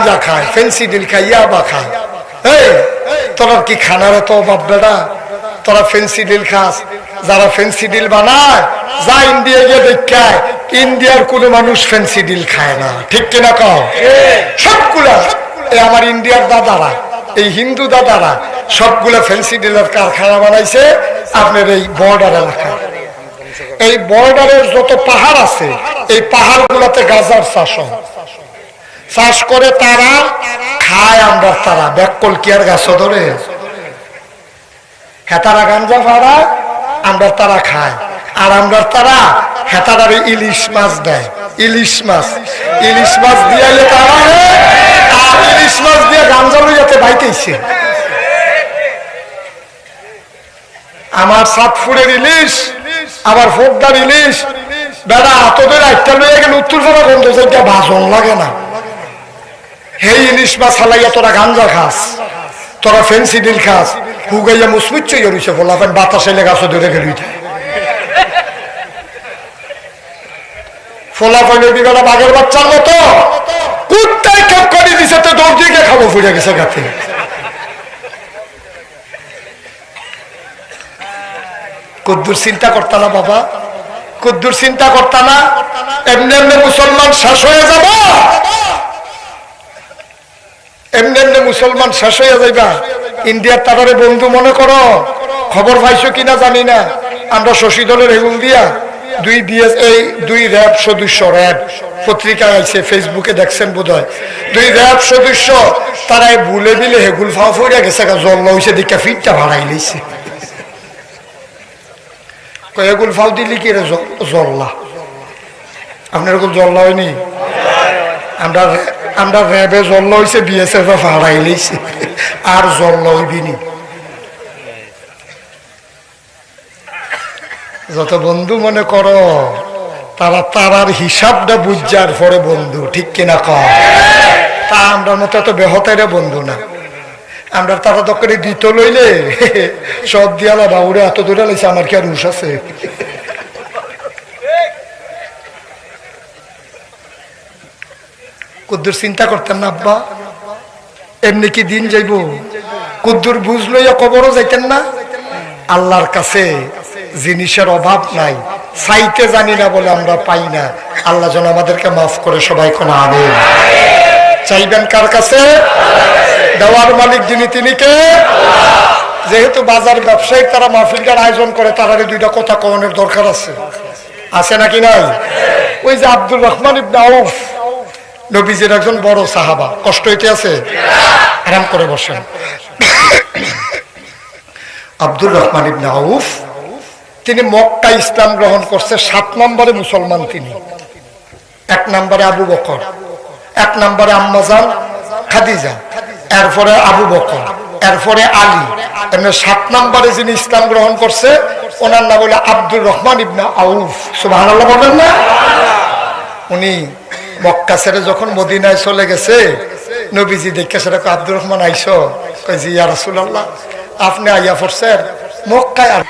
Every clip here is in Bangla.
গাঞ্জা খায় ফেন্সিডিল খায়, ইয়াবা খায়। এই, তোরা কি খানার এত অভাব বেড়া তোরা ফেন্সিডিল খাস। যারা ফেন্সিডিল বানায়, যা ইন্ডিয়া গিয়ে দেখায়, ইন্ডিয়ার কোনো মানুষ ফেন্সিডিল খায় না। ঠিক কিনা কও? সবগুলা। এই আমার ইন্ডিয়ার দাদারা, এই হিন্দু দাদারা, সবগুলা ফেন্সিডিলের কারখানা বানাইছে আপনার এই বর্ডার এলাকা এই বর্ডারের যত পাহাড় আছে, এই পাহাড় গুলাতে গাজার চাষ হয়। চাষ করে তারা খায় আমরা তারা। ব্যাকল কি আর গাছ ধরে? হেতারা গাঞ্জা ফাড়া আমরা তারা খায় আর আমরা তারা হেতারারে ইলিশ মাছ দেয়। ইলিশ মাছ। ইলিশ মাছ দিয়ে তারা আর ইলিশ মাছ দিয়ে গাঞ্জা লইয়াতে বাইতেছে। আমার সাতফুরের ইলিশ আবার ফোকদার ইলিশ বেড়া তোদের একটা লইয়া গেলে উত্তর পাড়া গন্ধ যেটা ভাজন লাগে না। হে ইলিশ মাছ হালাইয়া তোরা গাঞ্জা বাঘের বাচ্চার মতো। দিছে খাব গেছে কদ্দুর চিন্তা করতা না বাবা। কদ্দুর চিন্তা করতা না। এমনি এমনি মুসলমান শেষ হয়ে যাব। এমনি মুসলমান শেষ হয়ে যাইবা। ইন্ডিয়ার তারারে বন্ধু মনে করো। খবর পাইছো কিনা জানি না। আমরা শশী দলের হেগুল দিয়া দুই বিএস এই দুই র্যাব সদস্য, র্যাব পত্রিকায় আছে ফেসবুকে দেখছেন বোধ দুই র্যাব সদস্য, তারাই ভুলে দিলে হেগুল ফাও ফরিয়া গেছে জল হয়েছে দিকে ফিটটা ভাড়াই লইছে। এগুল ফাউ দিলি কি রে জল্লা? আপনার জল্লা হয়নি? আমরা আমরা র্যাবে জল হয়েছে বিএসএফ হারাই লইছে। আর জল্লা হইবিনি যত বন্ধু মনে করো, তারা তারার হিসাবটা বুঝার পরে বন্ধু, ঠিক কিনা কম তা আমরা মতো এত বেহতাইরে বন্ধু না। আমরা তারা তো করে দিত লইলে, সব দিয়ালা বাউরে এত দূরে লাইছে, আমার কি আর হুশ আছে? কুদ্দুর চিন্তা করতেন না, আব্বা। এমনি কি দিন যাইব? কুদ্দুর বুঝ লইয়া কবরও যাইতেন না। আল্লাহর কাছে জিনিসের অভাব নাই। চাইতে জানি না বলে আমরা পাই না। আল্লাহ যেন আমাদেরকে মাফ করে সবাই কোনো আনে চাইবেন কার কাছে? দেওয়ার মালিক যিনি, তিনি কে? যেহেতু বাজার ব্যবসায়ী তারা মাহফিলটার আয়োজন করে তারারে দুইটা কথা কওয়ানোর দরকার আছে। আছে নাকি নাই? ওই যে আব্দুর রহমান ইবনে আউফ। নবীজির একজন বড় সাহাবা। কষ্ট হইতে আছে? আরাম করে বসেন। আব্দুর রহমান ইবনে আউফ, তিনি মক্কা ইসলাম গ্রহণ করছে সাত নম্বরে মুসলমান তিনি। এক নম্বরে আবু বকর, এক নম্বরে আম্মাজান খাদিজা, এরপরে আবু বকর, এরপরে আলী। এমনি সাত নম্বরে যিনি ইসলাম গ্রহণ করছে, ওনার নাম হলো আব্দুর রহমান ইবনা আউফ। সুবাহ বলবেন না? উনি মক্কা ছেড়ে যখন মদিনায় চলে গেছে, নবীজি দেখে সেটা আব্দুর রহমান, আইসো? জি, ইয়া রাসূলুল্লাহ, আপনি আইয়া পড়ছেন আর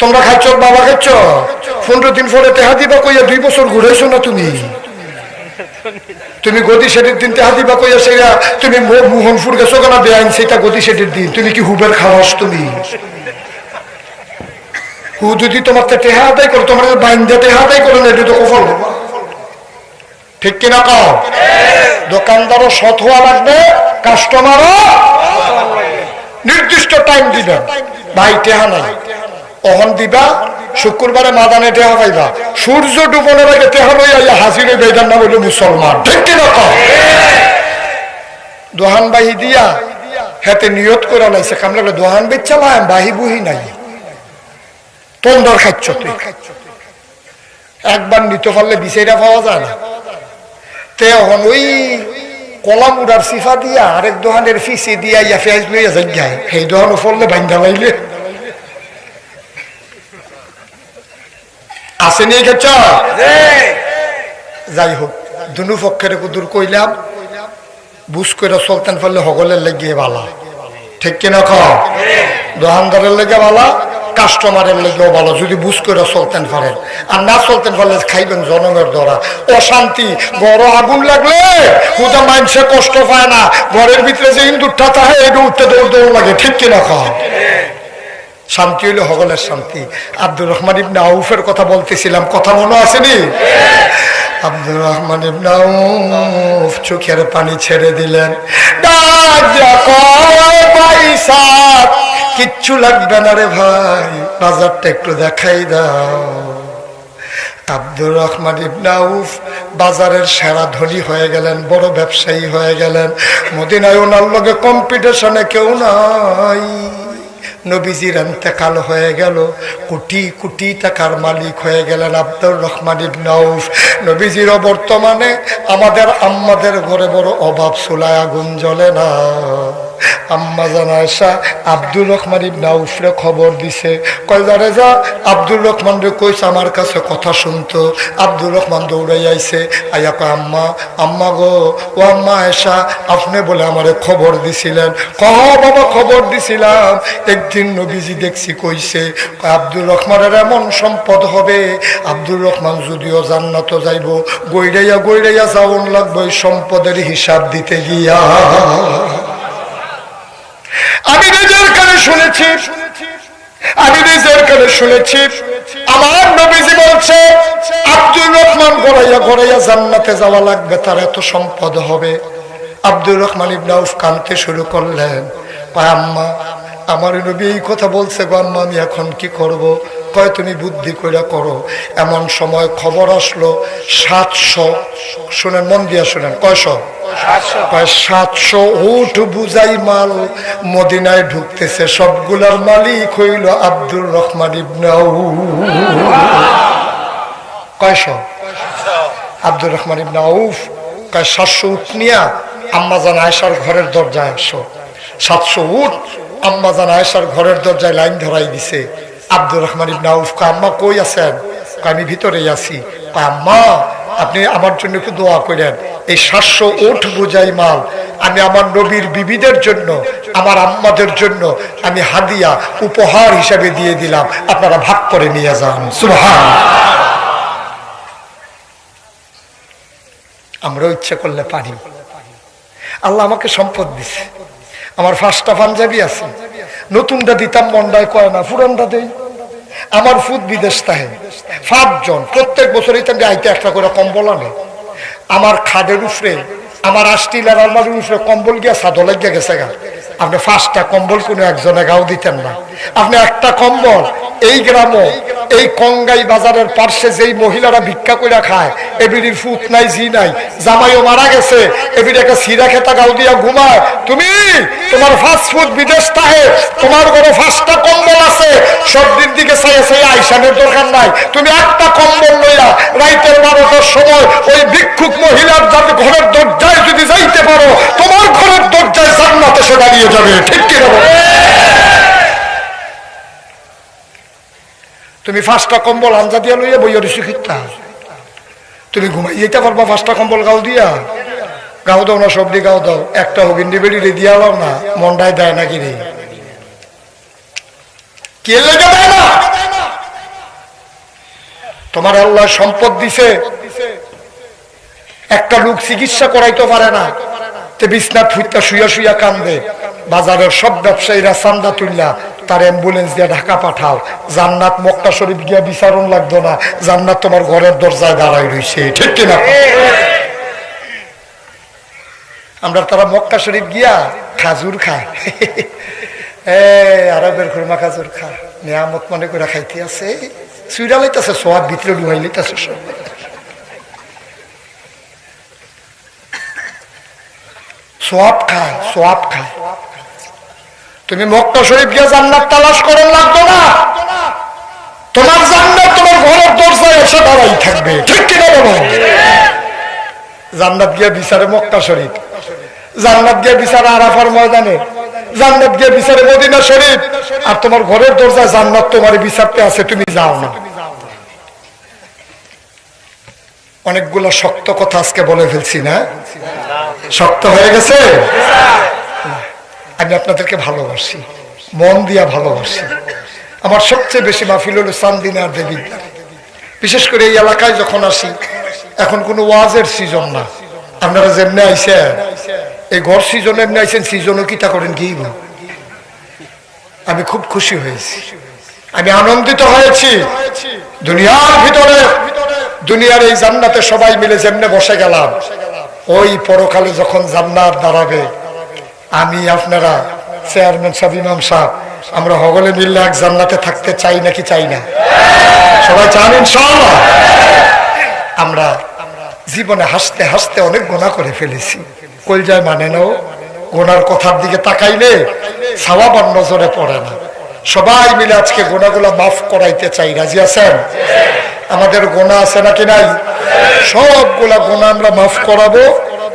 তোমরা খাইছ, বাবা খাইছ? পনেরো দিন পরে তেহা দিবা কইয়া দুই বছর ঘুরেছো না তুমি? তুমি গদি সেটির দিন তেহা দিবা কইয়া সেটা তুমি মোহনপুর গেছো কেনা? বেআইন সেটা গদি সেটির দিন। তুমি কি হুবের খাওয়াস তুমি? হু যদি তোমার টেহা আদায় করো তোমার বাইন্দা টেহা আদায় না, এটা তো কফল ঠিক কিনা দোকানদারও সৎ হওয়া লাগবে, কাস্টমারও নির্দিষ্ট টাইম দিবেন ভাই, টেহা নাই। অহন দিবা, শুক্রবারে মাদানে টেহা পাইবা। সূর্য ডুবনের আগে টেহা লইয়া হাজির হইবে এটার নাম হইল মুসলমান। ঠিক কিনা কও? দোহান বাহি দিয়া হেতে নিয়ত করে লাইছে। কামলে দোহান বেচালাম বাহি বুহি নাই। তন্দর খাচ্ছ তুই। একবার নিতে পারলে বিচাইরা পাওয়া যায় না। তে এখন ওই কলা মুড়ার সিফা দিয়া আরেক দোকানের ফিসি দিয়া ইয়া ফেজ লইয়া যাই সেই দোকান ফললে বাইন্দা লাইলে। আছে নিয়ে গেছ যাই হোক দুনু পক্ষের কুদুর কইলাম। বুঝ করে চলতেন পারলে হগলের লেগে বালা। ঠিক কিনা খ দোকানদারের লেগে বালা। কাস্টমারের লেগেও ভালো যদি বুঝ করে চলতেন পারেন আর না চলতেন পারলে খাইবেন জনমের দ্বারা অশান্তি, বড় আগুন লাগলে কোথা মানুষে কষ্ট পায় না। ঘরের ভিতরে যে ইন্দুরটা তাহে এটা উঠতে দৌড় দৌড় লাগে, ঠিক কিনা খাওয়া শান্তি হইলে হগলের শান্তি। আব্দুর রহমান ইবনে আউফের কথা বলতেছিলাম, কথা মনে আসেনি আব্দুর রহমান ইবনে আউফ চোখের পানি ছেড়ে দিলেন। ডাক কিচ্ছু লাগবে না রে ভাই। বাজারটা একটু দেখাই দাও। আব্দুর রহমান ইবনাউফ বাজারের সেরা ধনী হয়ে গেলেন, বড় ব্যবসায়ী হয়ে গেলেন। মদিনায় ওনার লগে কম্পিটিশনে কেউ নাই। নবীজির এন্তেকাল হয়ে গেল, কোটি কোটি টাকার মালিক হয়ে গেলেন আব্দুর রহমান ইবনাউফ নবীজির বর্তমানে আমাদের আম্মাদের ঘরে বড় অভাব চুলায় আগুন জ্বলে না। আম্মা জানায়সা আব্দুর রহমান ইবনা উফরে খবর দিছে। কয়দারে যা, আব্দুর রহমান রে কইছে, আমার কাছে কথা শুনতো। আব্দুর রহমান দৌড়াই আইছে। আইয়া কয়, আম্মা আম্মা গো, ও আম্মা আয়সা আপনি বলে আমারে খবর দিছিলেন। কহ, বাবা, খবর দিছিলাম। একদিন নবীজি দেখছি কইছে আব্দুর রহমানের এমন সম্পদ হবে। আব্দুর রহমান যদিও জান্নাত যাইব গৈরাইয়া গৈরাইয়া যাওন লাগবে সম্পদের হিসাব দিতে গিয়া। আমি নিজের কানে শুনেছি। আমি নিজের কানে শুনেছি। আমার নবীজি বলছে, আব্দুর রহমান গড়াইয়া গড়াইয়া জান্নাতে যাওয়া লাগবে, তার এত সম্পদ হবে। আব্দুর রহমান ইবনাউফ কানতে শুরু করলেন আম্মা, আমার নবী এই কথা বলছে গো আম্মা, আমি এখন কি করব? কয় তুমি বুদ্ধি করে করো? এমন সময় খবর আসলো সাতশো শুনেন মন দিয়া শুনেন কয়শো? কয় সাতশো উঠ বুঝাই মাল মদিনায় ঢুকতেছে সবগুলার মালিক হইল আব্দুর রহমান ইবনাউ কয়শো? আব্দুর রহমান ইবনা আউফ। কয় সাতশো উঠ নিয়া আম্মাজান আয়সার ঘরের দরজায় আসো। সাতশো উঠ আম্মাজান আয়সার ঘরের দরজায় লাইন ধরাই দিছে। আব্দুর রহমান ইবনা কয়, আম্মা কই আছেন? আমি ভিতরেই আছি। কয়, আম্মা, আপনি আমার জন্য একটু দোয়া করেন। এই সাতশো ওঠ বোঝাই মাল, আমি আমার নবীর বিবিদের জন্য, আমার আম্মাদের জন্য, আমি হাদিয়া, উপহার হিসাবে দিয়ে দিলাম। আপনারা ভাগ করে নিয়ে যান। আমরাও ইচ্ছা করলে পারি। আল্লাহ আমাকে সম্পদ দিছে। আমার ফার্স্টটা পাঞ্জাবি আছে। নতুনটা দিতাম মন্ডায় কয় না, পুরানটা দেই। আমার ফুট বিদেশ তাহে। পাঁচজন, প্রত্যেক বছর ইতাম আইতে একটা করে কম্বল আনে। আমার খাদের উফরে, আমার আষ্টিলার আলমারির উফরে কম্বল গিয়া সাদো লাগিয়া গেছে গা। আপনি পাঁচটা কম্বল কোনো একজনে গাও দিতেন না। আপনি একটা কম্বল, এই গ্রামও এই কঙ্গাই বাজারের পার্শ্বে যেই মহিলারা ভিক্ষা করে খায় এবিডির ফুট নাই জি নাই, জামাইও মারা গেছে এবিডি একটা সিরা খেতা গাও দিয়া ঘুমায়, তুমি, তোমার ফাস্ট ফুড বিদেশ তাহে, তোমার ঘরে পাঁচটা কম্বল আছে, সব দিন দিকে চাইয়া চাইয়া আইসানের দরকার নাই, তুমি একটা কম্বল লইয়া রাইতের বারোটার সময় ওই ভিক্ষুক মহিলার যাতে ঘরের দরজায় যদি যাইতে পারো, তোমার ঘরের দরজায় জান্নাতে সে দাঁড়িয়ে যাবে, ঠিক কি না বলো? তুমি পাঁচটা কম্বল আঞ্জা দিয়া লইয়া বইয়া দিছি খিত্তা তুমি ঘুমাই যেতে পারবা পাঁচটা কম্বল গাও দিয়া? গাও দাও না সবজি গাও দাও। একটা হগিন্দি বেড়ি দিয়া দাও না, মন্ডায় দেয় নাকি রে কে লেগে দেয় না? তোমার আল্লাহ সম্পদ দিছে। একটা লোক চিকিৎসা করাইতে পারে না, তে বিছনাথ ফুটটা শুয়া শুয়া কান্দে। বাজারের সব ব্যবসায়ীরা চান্দা তুললা তার অ্যাম্বুলেন্স দিয়ে ঢাকা পাঠাও। জান্নাত মক্কা শরীফ গিয়া বিচারণ লাগতো না। জান্নাত তোমার ঘরের দরজায় দাঁড়াই রইছে। ঠিক কিনা? আমরা তারা মক্কা শরীফ গিয়া খাজুর খায় এ, আরবের খুরমা খাজুর খা। নিয়ামত মনে করে খাইতে আছে। সুইরা লাইতেছে, সোয়াব ভিতরে ডুবাই লাইতেছে সব। সোয়াব খায় সোয়াব খায়। তুমি মক্কা শরীফ গিয়ে জান্নাত তালাশ করার লাগতো না। তোমার জান্নাত তোমার ঘরের দরজায় এসে দাঁড়াই থাকবে। ঠিক কিনা বলো? জান্নাত গিয়ে বিচারে মক্কা শরীফ। জান্নাত গিয়ে বিচারে আরাফার ময়দানে। জান্নাত গিয়ে বিচারে মদিনা শরীফ। আর তোমার ঘরের দরজায় জান্নাত তোমার বিচারতে আছে, তুমি যাও না। অনেকগুলো শক্ত কথা আজকে বলে ফেলছি না? শক্ত হয়ে গেছে? আমি আপনাদেরকে ভালোবাসি, মন দিয়া ভালোবাসি। আমার সবচেয়ে বেশি মাহফিল হলো চান্দিনার দেবী বিশেষ করে এই এলাকায় যখন আসি, এখন কোনো ওয়াজের সিজন না। আপনারা যেমনি আইসেন, এই ঘর সিজন এমনি আইসেন সিজনও কিতা করেন কি আমি খুব খুশি হয়েছি। আমি আনন্দিত হয়েছি। দুনিয়ার ভিতরে, দুনিয়ার এই জান্নাতে সবাই মিলে যেমনে বসে গেলাম, ওই পরকালে যখন জান্নাত দাঁড়াবে আমি আপনারা চেয়ারম্যান সাহেব, ইমাম সাহেব, আমরা হগলে মিললে এক জান্নাতে থাকতে চাই নাকি চাই না? সবাই চান ইনশাআল্লাহ। আমরা জীবনে হাসতে হাসতে অনেক গোনা করে ফেলেছি। কলজায় মানে নাও, গোনার কথার দিকে তাকাইলে সাবাবার নজরে পড়ে না। সবাই মিলে আজকে গোনাগুলো মাফ করাইতে চাই, রাজি আছেন? আমাদের গোনা আছে নাকি নাই? সবগুলা গোনা আমরা মাফ করাবো।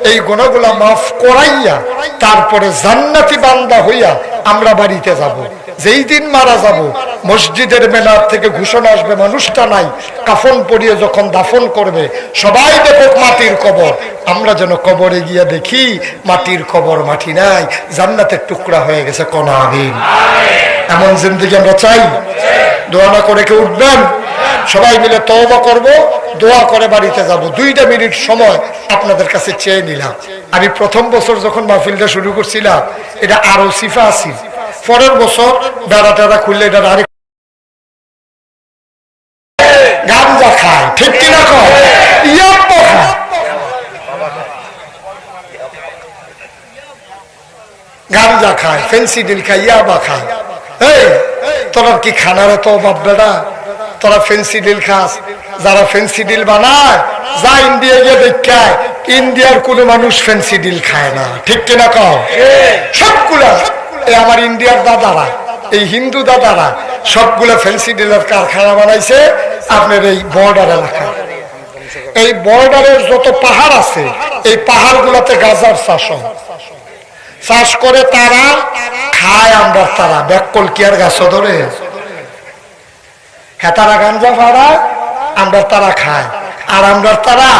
এই গোনাগুলা মাফ করাইয়া তারপরে জান্নাতি বান্দা হইয়া আমরা বাড়িতে যাব। যেই দিন মারা যাব, মসজিদের মেলার থেকে ঘোষণা আসবে, মানুষটা নাই, কাফন পরিয়ে যখন দাফন করবে, সবাই দেখো মাটির কবর। আমরা যেন কবরে গিয়া দেখি, মাটির কবর মাটি নাই, জান্নাতের টুকরা হয়ে গেছে কনা এমন জিন্দিগি আমরা চাই। দোয়া না করে কেউ উঠবেন? সবাই মিলে তওবা করব। দোয়া করে বাড়িতে যাব। দুইটা মিনিট সময় আপনাদের কাছে চেয়ে নিলাম। আমি প্রথম বছর যখন মাহফিলটা শুরু করছিলাম, এটা আরও সিফা আছিল পরের বছর বেড়া টেড়া খুললে এটা আরেক খায়, ঠিক কিনা কয়? খায়। খায় ফেন্সিডিল খায়, ইয়াবা খায়। তোরা কি খানার তো বাপ বেড়া? তোরা ফেন্সিডিল খাস, যারা ফেন্সিডিল বানায়, যা ইন্ডিয়া গিয়ে দেখায় ইন্ডিয়ার কোনো মানুষ ফেন্সিডিল খায় না। ঠিক কিনা কও? সবগুলা। এই আমার ইন্ডিয়ার দাদারা, এই হিন্দু দাদারা, সবগুলা ফেন্সিডিলের কারখানা বানাইছে আপনার এই বর্ডার এলাকায় এই বর্ডারের যত পাহাড় আছে, এই পাহাড় গুলাতে গাজার চাষ চাষ করে তারা, খায় আমরা তারা। ব্যাককল কি আর গাছ ধরে? হ্যাঁ তারা গাঞ্জা ফাড়া আমরা তারা খায় আর আমরা তারা